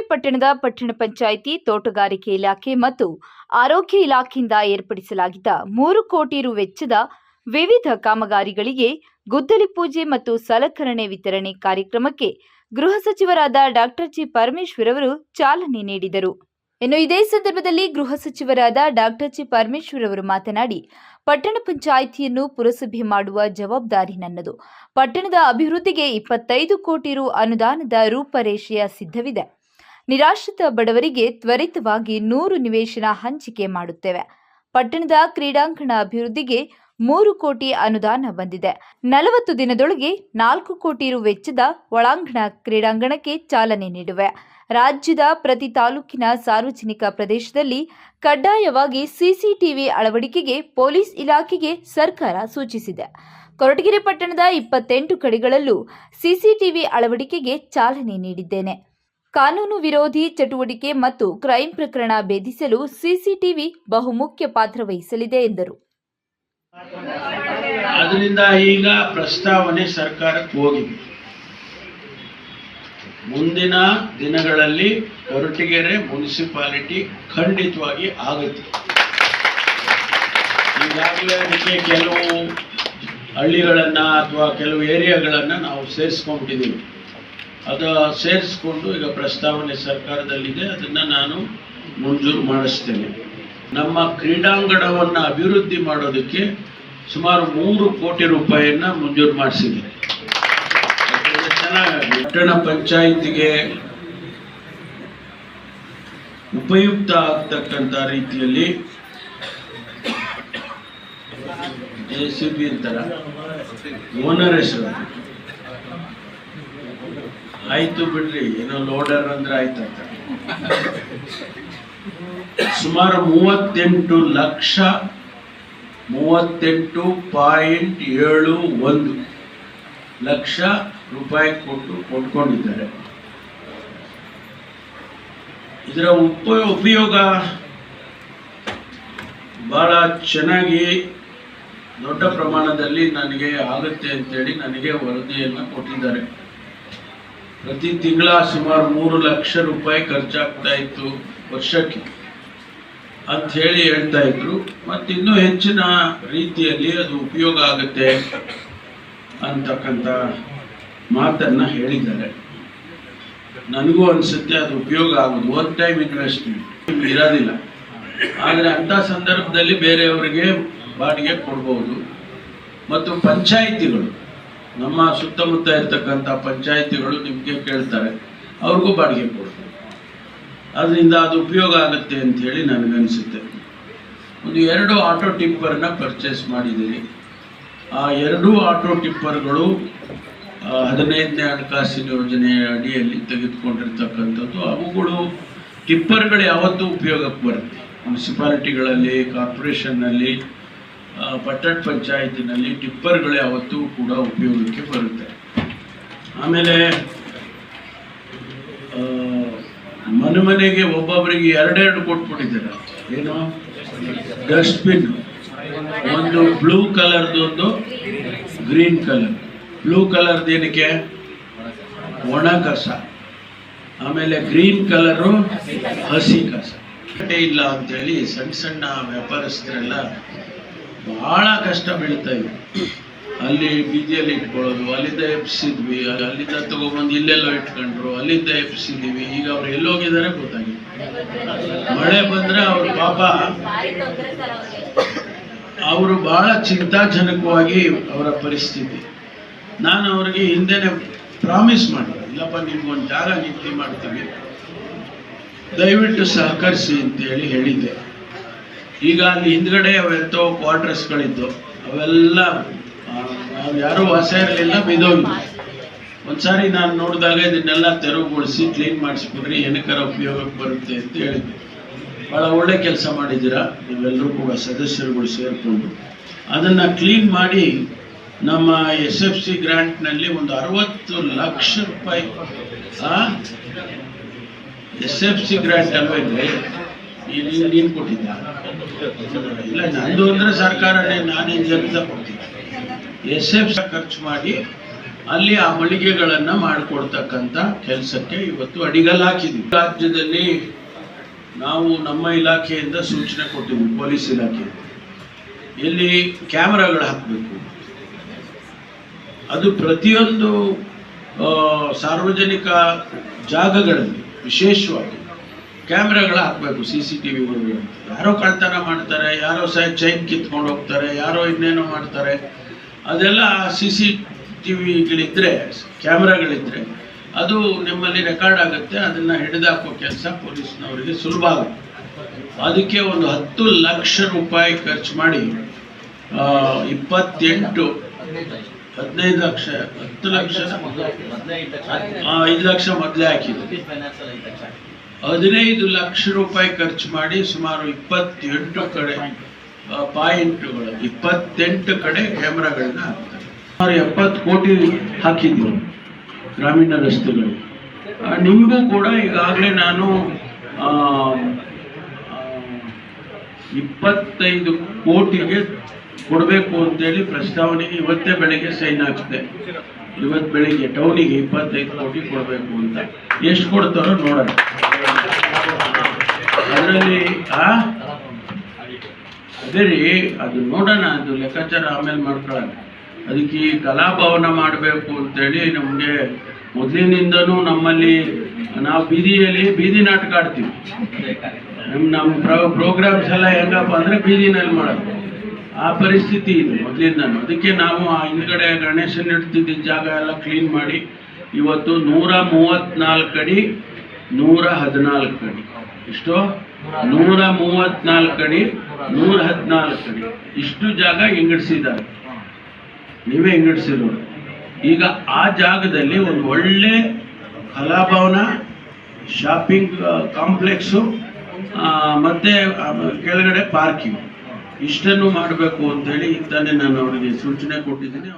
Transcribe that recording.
ಪಟ್ಟಣದ ಪಟ್ಟಣ ಪಂಚಾಯಿತಿ, ತೋಟಗಾರಿಕೆ ಇಲಾಖೆ ಮತ್ತು ಆರೋಗ್ಯ ಇಲಾಖೆಯಿಂದ ಏರ್ಪಡಿಸಲಾಗಿದ್ದ ಮೂರು ಕೋಟಿ ರು ವೆಚ್ಚದ ವಿವಿಧ ಕಾಮಗಾರಿಗಳಿಗೆ ಗುದ್ದಲಿ ಪೂಜೆ ಮತ್ತು ಸಲಕರಣೆ ವಿತರಣೆ ಕಾರ್ಯಕ್ರಮಕ್ಕೆ ಗೃಹ ಸಚಿವರಾದ ಡಾಕ್ಟರ್ ಜಿ ಪರಮೇಶ್ವರ್ ಅವರು ಚಾಲನೆ ನೀಡಿದರು. ಇನ್ನು ಇದೇ ಸಂದರ್ಭದಲ್ಲಿ ಗೃಹ ಸಚಿವರಾದ ಡಾಕ್ಟರ್ ಜಿ ಪರಮೇಶ್ವರ್ ಅವರು ಮಾತನಾಡಿ, ಪಟ್ಟಣ ಪಂಚಾಯಿತಿಯನ್ನು ಪುರಸಭೆ ಮಾಡುವ ಜವಾಬ್ದಾರಿ ನನ್ನದು. ಪಟ್ಟಣದ ಅಭಿವೃದ್ಧಿಗೆ ಇಪ್ಪತ್ತೈದು ಕೋಟಿ ರು ಅನುದಾನದ ರೂಪರೇಷೆಯ ಸಿದ್ಧವಿದೆ. ನಿರಾಶ್ರಿತ ಬಡವರಿಗೆ ತ್ವರಿತವಾಗಿ ನೂರು ನಿವೇಶನ ಹಂಚಿಕೆ ಮಾಡುತ್ತೇವೆ. ಪಟ್ಟಣದ ಕ್ರೀಡಾಂಗಣ ಅಭಿವೃದ್ಧಿಗೆ ಮೂರು ಕೋಟಿ ಅನುದಾನ ಬಂದಿದೆ. ನಲವತ್ತು ದಿನದೊಳಗೆ ನಾಲ್ಕು ಕೋಟಿ ರು ವೆಚ್ಚದ ಒಳಾಂಗಣ ಕ್ರೀಡಾಂಗಣಕ್ಕೆ ಚಾಲನೆ ನೀಡುವೆ. ರಾಜ್ಯದ ಪ್ರತಿ ತಾಲೂಕಿನ ಸಾರ್ವಜನಿಕ ಪ್ರದೇಶದಲ್ಲಿ ಕಡ್ಡಾಯವಾಗಿ ಸಿಸಿಟಿವಿ ಅಳವಡಿಕೆಗೆ ಪೊಲೀಸ್ ಇಲಾಖೆಗೆ ಸರ್ಕಾರ ಸೂಚಿಸಿದೆ. ಕೊರಟಗೆರೆ ಪಟ್ಟಣದ ಇಪ್ಪತ್ತೆಂಟು ಕಡೆಗಳಲ್ಲೂ ಸಿಸಿಟಿವಿ ಅಳವಡಿಕೆಗೆ ಚಾಲನೆ ನೀಡಿದ್ದೇನೆ. ಕಾನೂನು ವಿರೋಧಿ ಚಟುವಟಿಕೆ ಮತ್ತು ಕ್ರೈಂ ಪ್ರಕರಣ ಭೇದಿಸಲು ಸಿಸಿಟಿವಿ ಬಹುಮುಖ್ಯ ಪಾತ್ರ ವಹಿಸಲಿದೆ ಎಂದರು. ಅದರಿಂದ ಈಗ ಪ್ರಸ್ತಾವನೆ ಸರ್ಕಾರಕ್ಕೆ ಹೋಗಿದೆ. ಮುಂದಿನ ದಿನಗಳಲ್ಲಿ ಕೊರಟಗೆರೆ ಮುನ್ಸಿಪಾಲಿಟಿ ಖಂಡಿತವಾಗಿ ಆಗುತ್ತೆ. ಈಗಾಗಲೇ ಅದಕ್ಕೆ ಕೆಲವು ಹಳ್ಳಿಗಳನ್ನು ಅಥವಾ ಕೆಲವು ಏರಿಯಾಗಳನ್ನು ನಾವು ಸೇರಿಸ್ಕೊಂಡ್ಬಿಟ್ಟಿದ್ದೀವಿ. ಅದು ಸೇರಿಸ್ಕೊಂಡು ಈಗ ಪ್ರಸ್ತಾವನೆ ಸರ್ಕಾರದಲ್ಲಿದೆ, ಅದನ್ನ ನಾನು ಮಂಜೂರು ಮಾಡಿಸ್ತೇನೆ. ನಮ್ಮ ಕ್ರೀಡಾಂಗಣವನ್ನು ಅಭಿವೃದ್ಧಿ ಮಾಡೋದಕ್ಕೆ ಸುಮಾರು ಮೂರು ಕೋಟಿ ರೂಪಾಯಿಯನ್ನು ಮಂಜೂರು ಮಾಡಿಸಿದೆ. ಚೆನ್ನಾಗಿ ಪಟ್ಟಣ ಪಂಚಾಯಿತಿಗೆ ಉಪಯುಕ್ತ ಆಗ್ತಕ್ಕಂಥ ರೀತಿಯಲ್ಲಿ ಜೆ ಸಿ ಬಿ ಅಂತಾರ, ಓನರ್ ಹೆಸರು ಆಯ್ತು ಬಿಡ್ರಿ, ಏನೋ ಲೋಡರ್ ಅಂದ್ರೆ ಅಂತ. ಸುಮಾರು ಮೂವತ್ತೆಂಟು ಲಕ್ಷ ಮೂವತ್ತೆಂಟು ಪಾಯಿಂಟ್ ಏಳು ಒಂದು ಲಕ್ಷ ರೂಪಾಯಿ ಕೊಟ್ಟು ಕೊಟ್ಕೊಂಡಿದ್ದಾರೆ. ಇದರ ಉಪ ಉಪಯೋಗ ಬಹಳ ಚೆನ್ನಾಗಿ ದೊಡ್ಡ ಪ್ರಮಾಣದಲ್ಲಿ ನನಗೆ ಆಗುತ್ತೆ ಅಂತೇಳಿ ನನಗೆ ವರದಿಯನ್ನು ಕೊಟ್ಟಿದ್ದಾರೆ. ಪ್ರತಿ ತಿಂಗಳ ಸುಮಾರು ಮೂರು ಲಕ್ಷ ರೂಪಾಯಿ ಖರ್ಚಾಗ್ತಾ ಇತ್ತು ವರ್ಷಕ್ಕೆ ಅಂತ ಹೇಳಿ ಹೇಳ್ತಾ ಇದ್ರು. ಮತ್ತು ಇನ್ನೂ ಹೆಚ್ಚಿನ ರೀತಿಯಲ್ಲಿ ಅದು ಉಪಯೋಗ ಆಗುತ್ತೆ ಅಂತಕ್ಕಂಥ ಮಾತನ್ನ ಹೇಳಿದ್ದಾರೆ. ನನಗೂ ಅನಿಸುತ್ತೆ ಅದು ಉಪಯೋಗ ಆಗೋದು. ಒನ್ ಟೈಮ್ ಇನ್ವೆಸ್ಟ್ಮೆಂಟ್ ಇರೋದಿಲ್ಲ. ಆದರೆ ಅಂಥ ಸಂದರ್ಭದಲ್ಲಿ ಬೇರೆಯವರಿಗೆ ಬಾಡಿಗೆ ಕೊಡ್ಬೋದು. ಮತ್ತು ಪಂಚಾಯಿತಿಗಳು ನಮ್ಮ ಸುತ್ತಮುತ್ತ ಇರ್ತಕ್ಕಂಥ ಪಂಚಾಯಿತಿಗಳು ನಿಮಗೆ ಕೇಳ್ತಾರೆ, ಅವ್ರಿಗೂ ಬಾಡಿಗೆ ಕೊಡ್ತಾರೆ. ಅದರಿಂದ ಅದು ಉಪಯೋಗ ಆಗುತ್ತೆ ಅಂತ ಹೇಳಿ ನನಗನ್ಸುತ್ತೆ. ಒಂದು ಎರಡು ಆಟೋ ಟಿಪ್ಪರ್ನ ಪರ್ಚೇಸ್ ಮಾಡಿದ್ದೀರಿ. ಆ ಎರಡೂ ಆಟೋ ಟಿಪ್ಪರ್ಗಳು ಹದಿನೈದನೇ ಹಣಕಾಸಿನ ಯೋಜನೆ ಅಡಿಯಲ್ಲಿ ತೆಗೆದುಕೊಂಡಿರ್ತಕ್ಕಂಥದ್ದು, ಅವುಗಳು ಟಿಪ್ಪರ್ಗಳು ಯಾವತ್ತೂ ಉಪಯೋಗಕ್ಕೆ ಬರುತ್ತೆ. ಮುನ್ಸಿಪಾಲಿಟಿಗಳಲ್ಲಿ, ಕಾರ್ಪೊರೇಷನ್ನಲ್ಲಿ ಪಟ್ಟಣ ಪಂಚಾಯತಿನಲ್ಲಿ ಟಿಪ್ಪರ್ಗಳು ಯಾವತ್ತೂ ಕೂಡ ಉಪಯೋಗಕ್ಕೆ ಬರುತ್ತೆ. ಆಮೇಲೆ ಮನೆ ಮನೆಗೆ ಒಬ್ಬೊಬ್ಬರಿಗೆ ಎರಡೆರಡು ಕೊಟ್ಬಿಟ್ಟಿದ್ದಾರೆ. ಏನು? ಡಸ್ಟ್ಬಿನ್ ಒಂದು ಬ್ಲೂ ಕಲರ್ದು ಒಂದು ಗ್ರೀನ್ ಕಲರ್ ಬ್ಲೂ ಕಲರ್ದು ಏನಕ್ಕೆ? ಒಣ ಕಸ. ಆಮೇಲೆ ಗ್ರೀನ್ ಕಲರು ಹಸಿ ಕಸ. ಇಲ್ಲ ಅಂತೇಳಿ ಸಣ್ಣ ಸಣ್ಣ ವ್ಯಾಪಾರಸ್ಥರೆಲ್ಲ ಬಹಳ ಕಷ್ಟ ಬೀಳ್ತಾ ಇದ್ವಿ ಅಲ್ಲಿ ಬೀದಿಯಲ್ಲಿ ಇಟ್ಕೊಳ್ಳೋದು, ಅಲ್ಲಿಂದ ಎಪ್ಸಿದ್ವಿ ಅಲ್ಲಿಂದ ತಗೊಬಂದು ಇಲ್ಲೆಲ್ಲೋ ಇಟ್ಕೊಂಡ್ರು, ಅಲ್ಲಿಂದ ಎಪ್ಸಿದೀವಿ ಈಗ ಅವ್ರು ಎಲ್ಲೋಗಿದ್ದಾರೆ ಗೊತ್ತಾಗಿಲ್ಲ ಮಳೆ ಬಂದ್ರೆ ಅವ್ರ ಪಾಪ ಅವರು ಬಹಳ ಚಿಂತಾಜನಕವಾಗಿ ಅವರ ಪರಿಸ್ಥಿತಿ. ನಾನು ಅವರಿಗೆ ಹಿಂದೆನೆ ಪ್ರಾಮಿಸ್ ಮಾಡಿದೆ. ಇಲ್ಲಪ್ಪ, ನಿಮ್ಗೊಂದು ಜಾಗ ನಿಗದಿ ಮಾಡ್ತೀವಿ. ದಯವಿಟ್ಟು ಸಹಕರಿಸಿ ಅಂತೇಳಿ ಹೇಳಿದ್ದೆ. ಈಗ ಅಲ್ಲಿ ಹಿಂದ್ಗಡೆ ಅವೆಂತೋ ಕ್ವಾರ್ಟರ್ಸ್ಗಳಿದ್ದು ಅವೆಲ್ಲ ನಾವು ಯಾರೂ ವಾಸ ಇರಲಿಲ್ಲ, ಬಿದ್ದೋಗಿದ್ವಿ. ಒಂದ್ಸಾರಿ ನಾನು ನೋಡಿದಾಗ ಇದನ್ನೆಲ್ಲ ತೆರವುಗೊಳಿಸಿ ಕ್ಲೀನ್ ಮಾಡಿಸ್ಬಿಡ್ರಿ, ಏನಕ್ಕಾರ ಉಪಯೋಗಕ್ಕೆ ಬರುತ್ತೆ ಅಂತ ಹೇಳಿದ್ದೆ. ಭಾಳ ಒಳ್ಳೆ ಕೆಲಸ ಮಾಡಿದ್ದೀರಾ? ನೀವೆಲ್ಲರೂ ಕೂಡ ಸದಸ್ಯರುಗಳು ಸೇರಿಕೊಂಡು. ಅದನ್ನು ಕ್ಲೀನ್ ಮಾಡಿ, ನಮ್ಮ ಎಸ್ ಎಫ್ ಸಿ ಗ್ರ್ಯಾಂಟ್ನಲ್ಲಿ ಒಂದು ಅರವತ್ತು ಲಕ್ಷ ರೂಪಾಯಿ ಎಸ್ ಎಫ್ ಸಿ ಗ್ರಾಂಟ್ ಅಲ್ವೇ ನೀನು ಕೊಟ್ಟಿದ್ದ? ಇಲ್ಲ ನಂದು ಅಂದ್ರೆ ಸರ್ಕಾರನೇ ನಾನೇನು ಜನತಾ ಕೊಡ್ತೀನಿ. ಎಸ್ ಎಫ್ ಖರ್ಚು ಮಾಡಿ ಅಲ್ಲಿ ಆ ಮಳಿಗೆಗಳನ್ನ ಮಾಡಿಕೊಡ್ತಕ್ಕಂಥ ಕೆಲಸಕ್ಕೆ ಇವತ್ತು ಅಡಿಗಲ್ ಹಾಕಿದ್ವಿ. ರಾಜ್ಯದಲ್ಲಿ ನಾವು ನಮ್ಮ ಇಲಾಖೆಯಿಂದ ಸೂಚನೆ ಕೊಟ್ಟಿದ್ವಿ ಪೊಲೀಸ್ ಇಲಾಖೆ. ಎಲ್ಲಿ ಕ್ಯಾಮ್ರಾಗಳು ಹಾಕಬೇಕು. ಅದು ಪ್ರತಿಯೊಂದು ಸಾರ್ವಜನಿಕ ಜಾಗಗಳಲ್ಲಿ ವಿಶೇಷವಾಗಿ ಕ್ಯಾಮ್ರಾಗಳು ಹಾಕ್ಬೇಕು ಸಿ ಸಿ ಟಿ ವಿಗಳು ಯಾರೋ ಕಳ್ತನ ಮಾಡ್ತಾರೆ, ಯಾರೋ ಸಹ ಚೈನ್ ಕಿತ್ಕೊಂಡು ಹೋಗ್ತಾರೆ, ಯಾರೋ ಇನ್ನೇನೋ ಮಾಡ್ತಾರೆ. ಅದೆಲ್ಲ ಸಿ ಸಿ ಟಿ ವಿಗಳಿದ್ರೆ ಕ್ಯಾಮ್ರಾಗಳಿದ್ರೆ, ಅದು ನಿಮ್ಮಲ್ಲಿ ರೆಕಾರ್ಡ್ ಆಗುತ್ತೆ, ಅದನ್ನು ಹಿಡಿದಾಕೋ ಕೆಲಸ ಪೊಲೀಸ್ನವರಿಗೆ ಸುಲಭ ಆಗುತ್ತೆ. ಅದಕ್ಕೆ ಒಂದು ಹತ್ತು ಲಕ್ಷ ರೂಪಾಯಿ ಖರ್ಚು ಮಾಡಿ ಇಪ್ಪತ್ತೆಂಟು, ಹದಿನೈದು ಲಕ್ಷ, ಹತ್ತು ಲಕ್ಷ ಐದು ಲಕ್ಷ ಮೊದಲೇ ಹಾಕಿದ್ವಿ ಹದಿನೈದು ಲಕ್ಷ ರೂಪಾಯಿ ಖರ್ಚು ಮಾಡಿ ಸುಮಾರು ಇಪ್ಪತ್ತೆಂಟು ಕಡೆ ಪಾಯಿಂಟ್ಗಳು, ಇಪ್ಪತ್ತೆಂಟು ಕಡೆ ಕ್ಯಾಮ್ರಾಗಳನ್ನ ಹಾಕ್ತಾರೆ. ಸುಮಾರು ಎಪ್ಪತ್ತು ಕೋಟಿ ಹಾಕಿದ್ರು ಗ್ರಾಮೀಣ ರಸ್ತೆಗಳು. ನಿಮಗೂ ಕೂಡ ಈಗಾಗಲೇ ನಾನು ಇಪ್ಪತ್ತೈದು ಕೋಟಿಗೆ ಕೊಡಬೇಕು ಅಂತೇಳಿ ಪ್ರಸ್ತಾವನೆಗೆ ಇವತ್ತೇ ಬೆಳಿಗ್ಗೆ ಸೈನ್ ಹಾಕಿದೆ ಇವತ್ತು ಬೆಳಿಗ್ಗೆ ಟೌನಿಗೆ ಇಪ್ಪತ್ತೈದು ಕೋಟಿ ಕೊಡಬೇಕು ಅಂತ. ಎಷ್ಟು ಕೊಡ್ತಾರೋ ನೋಡೋಣ. ಅದರಲ್ಲಿ ಆ? ಅದೇ ರೀ ಅದು ನೋಡೋಣ ಅದು ಲೆಕ್ಕಾಚಾರ ಆಮೇಲೆ ಮಾಡ್ಕೊಳ್ಳೋಣ. ಅದಕ್ಕೆ ಈ ಕಲಾಭವನ ಮಾಡಬೇಕು ಅಂತೇಳಿ ನಮಗೆ ಮೊದಲಿನಿಂದನೂ ನಮ್ಮಲ್ಲಿ ನಾವು ಬೀದಿಯಲ್ಲಿ ಬೀದಿ ನಾಟಕ ಆಡ್ತೀವಿ. ನಮ್ಮ ನಮ್ಮ ಪ್ರೋ ಪ್ರೋಗ್ರಾಮ್ಸ್ ಎಲ್ಲ ಹೆಂಗಪ್ಪ ಅಂದರೆ ಬೀದಿನಲ್ಲಿ ಮಾಡೋದು. ಆ ಪರಿಸ್ಥಿತಿ ಇದೆ ಮೊದಲಿಂದನೂ. ಅದಕ್ಕೆ ನಾವು ಆ ಹಿಂದ್ಗಡೆ ಗಣೇಶನ್ ಇಡ್ತಿದ್ದ ಜಾಗ ಎಲ್ಲ ಕ್ಲೀನ್ ಮಾಡಿ ಇವತ್ತು ನೂರ ಮೂವತ್ತ್ನಾಲ್ಕು ಅಡಿ ನೂರ ಹದಿನಾಲ್ಕು ಅಡಿ. ಎಷ್ಟು ನೂರ ಮೂವತ್ನಾಲ್ಕು ಅಡಿ, ನೂರ ಹದಿನಾಲ್ಕು ಅಡಿ. ಇಷ್ಟು ಜಾಗ ಹಿಂಗಡಿಸಿದ್ದಾರೆ? ನೀವೇ ಹಿಂಗಡಿಸಿರೋರು. ಈಗ ಆ ಜಾಗದಲ್ಲಿ ಒಂದು ಒಳ್ಳೆ ಕಲಾಭವನ ಶಾಪಿಂಗ್ ಕಾಂಪ್ಲೆಕ್ಸು ಮತ್ತೆ ಕೆಳಗಡೆ ಪಾರ್ಕಿಂಗ್ ಇಷ್ಟನ್ನು ಮಾಡಬೇಕು ಅಂತೇಳಿ ಈಗ ತಾನೇ ನಾನು ಅವರಿಗೆ ಸೂಚನೆ ಕೊಟ್ಟಿದ್ದೀನಿ.